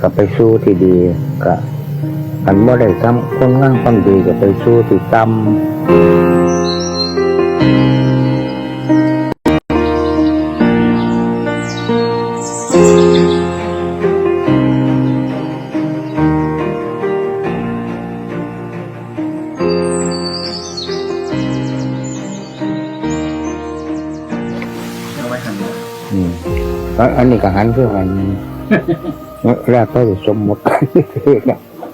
ก็ไปสู้ที่ดีก็อันบ่ได้ทำคนงานความดีก็ไปสู้ที่ต่ำเอาไว้หันหลังอืมอันอันนี้ก็หันเพื่อกัน แล้วก็สมมติ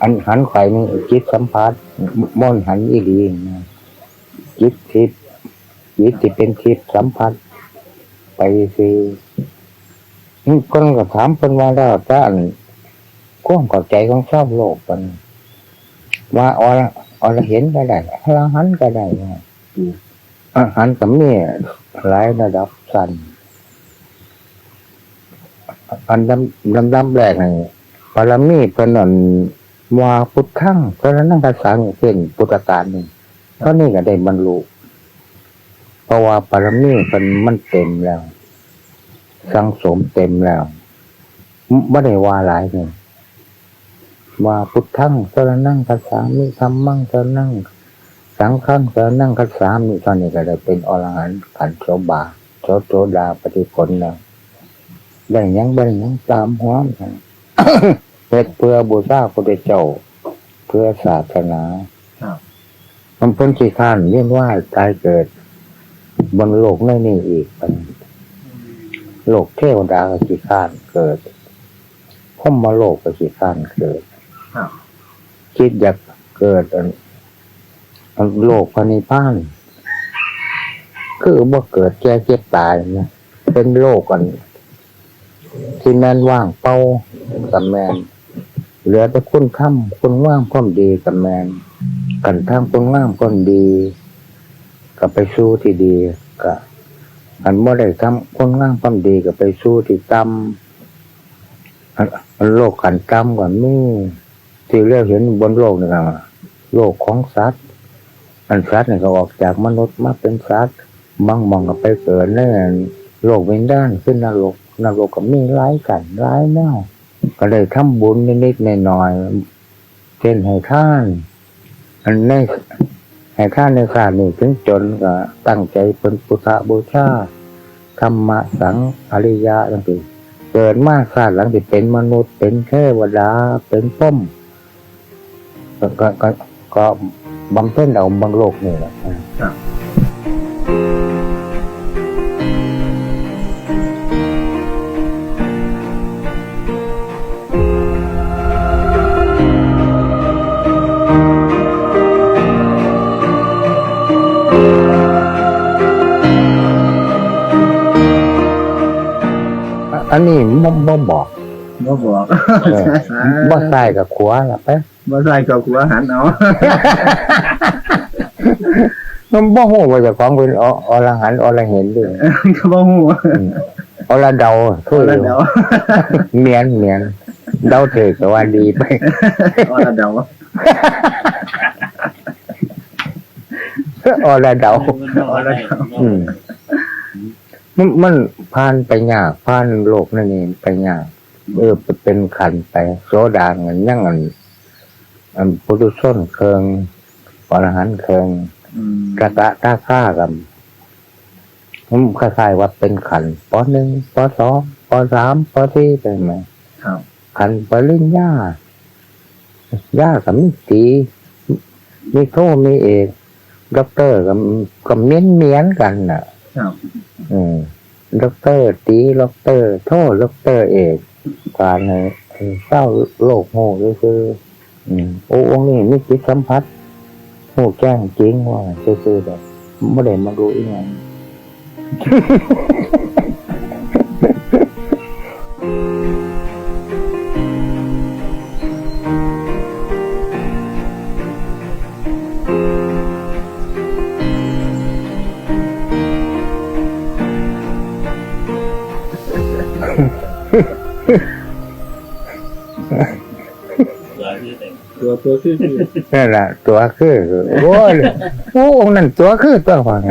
อันหันไข่นี่จิตสัมผัสม่อนหันอีหลีนะจิตทิพย์จิตที่เป็นทิพย์สัมผัสไปสินี่คนก็ถามเป็นว่าแล้วถ้าอันความเข้าใจของชาวโลกมันว่าอรอรเห็นก็ได้อรหันก็ได้นะอรหันกับมีหลายระดับสั้น อันดำดำดำแรกนี่ปรมีเป็นอันว่าพุทธังเพราะนั้นภาษาเช่นพุทธการนี่ก็นี่ก็ได้บรรลุเพราะว่าปรมีเป็นมันเต็มแล้ว สังสมเต็มแล้วไม่ได้ว่าหลายเลยว่าพุทธังสรนั่งคัสามิธรรมั่งสรนั่งสังฆังสรนั่งคัสามิตอนนี้ก็ได้เป็นอรหันต์ขันโสบาโสโตดาปฏิผลแล้ว ได้หยังบ่ได้หยังตามหัวมันเฮ็ดเพื่อบูชาพระพุทธเจ้า เพื่อศาสนาครับมันเพ้นสิข้านเรียนว่าตายเกิด บนโลกในนี่อีกมันโลกเทวดาก็สิข้านเกิดพรหมโลกก็สิข้านเกิดครับคิดอยากเกิดอันอันโลกพระนิพพานคือบ่เกิดแก่เจ็บตายนะเป็นโลกกัน ที่แมนว่างเป้ากับแมนเหลือแต่คุณค่ำคุณว่างความดีกับแมนกันทางคุณว่างความดีก็ไปสู้ที่ดีก็อันเมื่อได้ทำคุณว่างความดีก็ไปสู้ที่ต่ำอันอันโลกขันต่ำกว่านี่ที่เรียกเห็นบนโลกนี่ก็โลกของสัตว์อันสัตว์นี่ก็ออกจากมนุษย์มาเป็นสัตว์บางมองก็ไปเกิดในโลกวิญญาณขึ้นนรก นรกก็มีหลายกันหลายแนวก็เลยทำบุญนิดๆหน่อยๆเช่นให้ท่าน อันในให้ท่านในศาสตร์นี่ถึงจนก็ตั้งใจเป็นพุทธบูชาธรรมะสังอริยะตั้งแต่เกิดมาศาตร์หลังที่เป็นมนุษย์เป็นเทวดาเป็นพ้มก็ก็ก็ก็บำเพ็ญเอาบางโลกนี่แหละ อะอันนี้บ่บ่บอกบ่บอกเออบ่ใส่กับขวาละไปบ่ใส่กับหัวหันเอามันบ่ฮู้ว่าเจะของเป็นออรหันต์อรเห็นด้วยก็บ่ฮู้อืมอรเดาคือแล้วเดี๋ยวเมียนเมียนเดาถือก็ว่าดีไปเอาละเดี๋ยวอรเดาเอาละเดี๋ยวอืมมันมันผ่านไปยากผ่านโลกนั่นเองไปยากเออเป็นขันไปโสดาเงินยังอันอันปุถุชนเคิงอรหันต์เคิงอืมกระตะตาค่ากันมันคล้ายๆว่าเป็นขันปหนึ่งปสองปสามปสี่เป็นไหมครับขันปริญญาญากับมิตรีมีโทมีเอก ด็อกเตอร์กับกับเมียนเมียนๆกันน่ะครับอืมด็อกเตอร์ตีด็อกเตอร์ โทด็อกเตอร์เอกการในเศร้าโลกโง่ก็คืออืมโอ้องค์นี้มีจิตสัมผัสโง่แจ้งจริงว่าคือๆแบบไม่ได้มาดูอีกอย่าง ตัวตัวคือคือนั่นแหละตัวคือโอ้ยโอ้องค์นั่นตัวคือตัวฟังไง